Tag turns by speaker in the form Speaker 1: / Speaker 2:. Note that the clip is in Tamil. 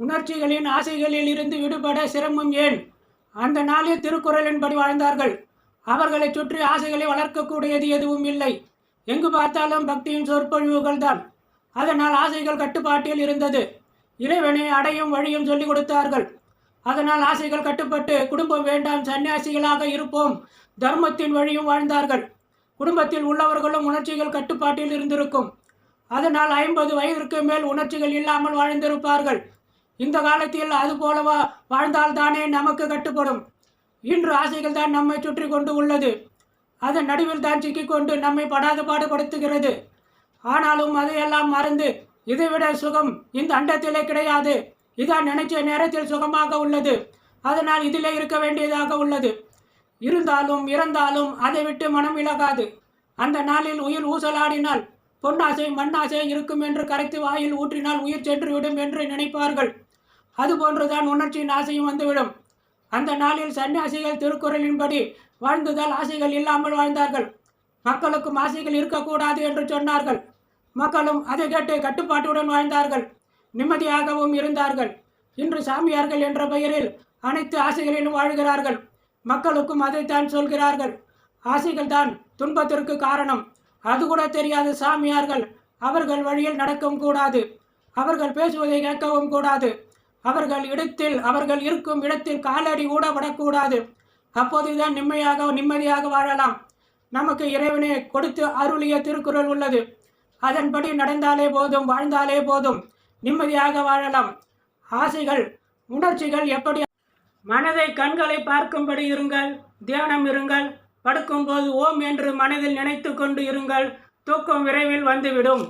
Speaker 1: உணர்ச்சிகளின் ஆசைகளில் இருந்து விடுபட சிரமம் ஏன்? அந்த நாளில் திருக்குறளின்படி வாழ்ந்தார்கள். அவர்களை சுற்றி ஆசைகளை வளர்க்கக்கூடியது எதுவும் இல்லை. எங்கு பார்த்தாலும் பக்தியின் சொற்பொழிவுகள் தான் அதனால் ஆசைகள் கட்டுப்பாட்டில் இருந்தது. இறைவனை அடையும் வழியும் சொல்லிக் கொடுத்தார்கள். அதனால் ஆசைகள் கட்டுப்பட்டு குடும்பம் வேண்டாம் சன்னியாசிகளாக இருப்போம். தர்மத்தின் வழியும் வாழ்ந்தார்கள். குடும்பத்தில் உள்ளவர்களும் உணர்ச்சிகள் கட்டுப்பாட்டில் இருந்திருக்கும். அதனால் ஐம்பது வயதிற்கு மேல் உணர்ச்சிகள் இல்லாமல் வாழ்ந்திருப்பார்கள். இந்த காலத்தில் அது போலவா வாழ்ந்தால்தானே நமக்கு கட்டுப்படும்? இன்று ஆசைகள் தான் நம்மை சுற்றி கொண்டு உள்ளது. அதன் நடுவில் தான் சிக்கிக்கொண்டு நம்மை படாத பாடுபடுத்துகிறது. ஆனாலும் அதையெல்லாம் மறந்து இதைவிட சுகம் இந்த அண்டத்திலே கிடையாது. இதான் நினைச்ச நேரத்தில் சுகமாக உள்ளது. அதனால் இதிலே இருக்க வேண்டியதாக உள்ளது. இருந்தாலும் இறந்தாலும் அதை விட்டு மனம் விலகாது. அந்த நாளில் உயிர் ஊசலாடினால் பொன்னாசை மண்ணாசை இருக்கும் என்று கரைத்து வாயில் ஊற்றினால் உயிர் சென்றுவிடும் என்று நினைப்பார்கள். அதுபோன்றுதான் உணர்ச்சியின் ஆசையும் வந்துவிடும். அந்த நாளில் சன்னியாசிகள் திருக்குறளின்படி வாழ்ந்துதால் ஆசைகள் இல்லாமல் வாழ்ந்தார்கள். மக்களுக்கும் ஆசைகள் இருக்கக்கூடாது என்று சொன்னார்கள். மக்களும் அதை கேட்டு கட்டுப்பாட்டுடன் வாழ்ந்தார்கள். நிம்மதியாகவும் இருந்தார்கள். இன்று சாமியார்கள் என்ற பெயரில் அனைத்து ஆசைகளிலும் வாழ்கிறார்கள். மக்களுக்கும் அதைத்தான் சொல்கிறார்கள். ஆசைகள் தான் துன்பத்திற்கு காரணம். அது கூட தெரியாத சாமியார்கள் அவர்கள் வழியில் நடக்கவும் கூடாது. அவர்கள் பேசுவதை கேட்கவும் கூடாது. அவர்கள் இடத்தில் அவர்கள் இருக்கும் இடத்தில் காலடி கூட விடக்கூடாது அப்போதுதான் நிம்மதியாக நிம்மதியாக வாழலாம். நமக்கு இறைவனை கொடுத்து அருளிய திருக்குறள் உள்ளது. அதன்படி நடந்தாலே போதும் வாழ்ந்தாலே போதும். நிம்மதியாக வாழலாம். ஆசைகள் உணர்ச்சிகள் எப்படி? மனதை கண்களை பார்க்கும்படி இருங்கள் தியானம் இருங்கள் படுக்கும்போது ஓம் என்று மனதில் நினைத்து கொண்டு இருங்கள். தூக்கம் விரைவில் வந்துவிடும்.